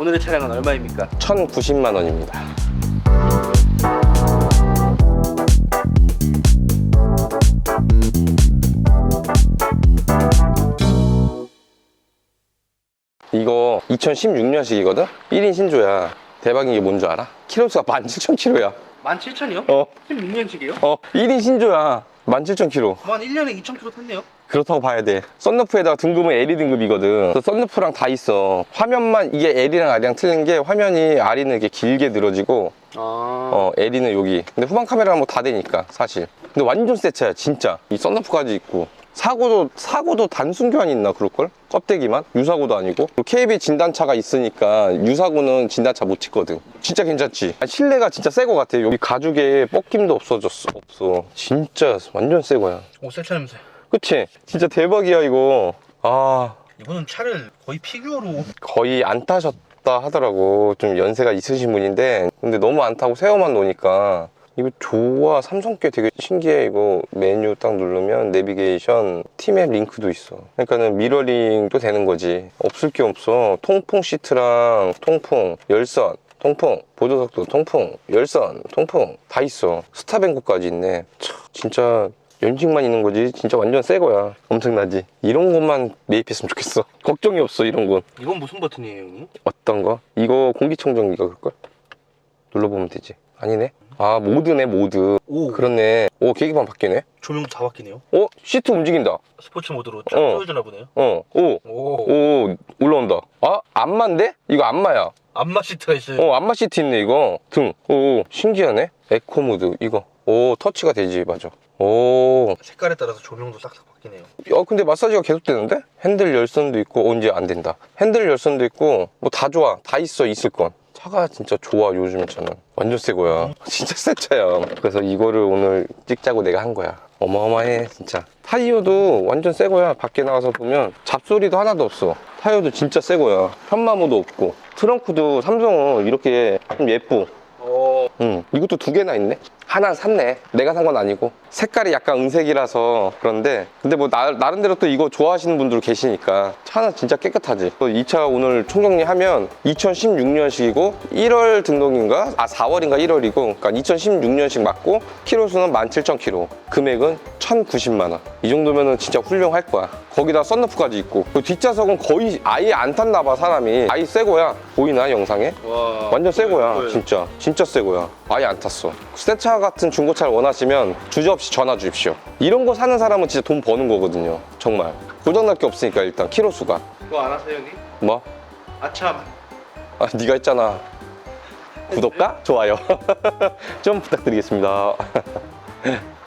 오늘의 차량은 얼마입니까? 1,090만 원입니다. 이거 2016년식이거든? 1인 신조야. 대박인 게 뭔 줄 알아? 키로수가 17,000km야. 17,000이요? 어, 16년식이요? 어, 1인 신조야. 17,000km. 한 1년에 2,000km 탔네요. 그렇다고 봐야 돼. 썬루프에다가 등급은 LE 등급이거든. 그래서 썬루프랑 다 있어. 화면만 이게 L이랑 R이랑 틀린 게 화면이 R이는 이렇게 길게 늘어지고 아. 어 L이는 여기. 근데 후방 카메라랑 뭐다 되니까 사실. 근데 완전 새 차야 진짜. 이 썬루프까지 있고. 사고도 사고도 단순 교환이 있나 그럴걸? 껍데기만 유사고도 아니고 KB 진단차가 있으니까 유사고는 진단차 못 찍거든 진짜 괜찮지 아, 실내가 진짜 새 거 같아 여기 가죽에 뻑김도 없어졌어 없어 진짜 완전 새 거야 오, 새 차 냄새. 그치? 진짜 대박이야 이거. 아. 이분은 차를 거의 피규어로. 거의 안 타셨다 하더라고. 좀 연세가 있으신 분인데. 근데 너무 안 타고 세워만 놓으니까. 이거 좋아 삼성께 되게 신기해 이거. 메뉴 딱 누르면 내비게이션 팀앱 링크도 있어. 그러니까는 미러링도 되는 거지. 없을 게 없어. 통풍 시트랑 통풍 열선 통풍 보조석도 통풍 열선 통풍 다 있어. 스타뱅크까지 있네. 참, 진짜 연식만 있는 거지. 진짜 완전 새 거야. 엄청나지. 이런 것만 매입했으면 좋겠어. 걱정이 없어 이런 건. 이건 무슨 버튼이에요, 형님? 어떤 거? 이거 공기청정기가 그걸? 눌러보면 되지. 아니네? 아 모드네 모드. 오, 그렇네. 오 계기판 바뀌네? 조명도 다 바뀌네요. 어? 시트 움직인다. 스포츠 모드로 쫙 어. 보여주나 보네요. 어오오. 오, 올라온다. 아 안마인데? 이거 안마야. 안마 시트가 있어요. 어 안마 시트 있네 이거. 등오. 신기하네. 에코 모드 이거 오 터치가 되지 맞아. 오. 색깔에 따라서 조명도 싹싹 바뀌네요. 어 근데 마사지가 계속 되는데? 핸들 열선도 있고 언제 안 된다. 핸들 열선도 있고 뭐 다 좋아. 다 있어 있을 건. 차가 진짜 좋아 요즘 차는. 완전 새 거야. 진짜 새 차야. 그래서 이거를 오늘 찍자고 내가 한 거야. 어마어마해 진짜. 타이어도 완전 새 거야. 밖에 나가서 보면 잡소리도 하나도 없어. 타이어도 진짜 새 거야. 편마모도 없고. 트렁크도 삼성은 이렇게 좀 예쁘. 어, 응, 이것도 두 개나 있네. 하나 샀네. 내가 산 건 아니고. 색깔이 약간 은색이라서 그런데. 근데 뭐 나, 나름대로 또 이거 좋아하시는 분들 계시니까. 차는 진짜 깨끗하지. 이차 오늘 총정리하면 2016년식이고 1월 등록인가? 아, 4월인가 1월이고. 그러니까 2016년식 맞고 키로수는 17,000km. 금액은 1,090만 원. 이 정도면은 진짜 훌륭할 거야. 거기다 썬루프까지 있고. 그 뒷좌석은 거의 아예 안 탔나 봐, 사람이. 아예 새 거야. 보이나, 영상에? 와. 완전 새 거야 보여요. 진짜 진짜 새 거야 아예 안 탔어. 새차 같은 중고차를 원하시면 주저없이 전화 주십시오. 이런 거 사는 사람은 진짜 돈 버는 거거든요. 정말. 고장날 게 없으니까 일단 키로수가. 그거 안 하세요, 형님? 뭐? 아참. 아 네가 했잖아. 구독과 좋아요. 좀 부탁드리겠습니다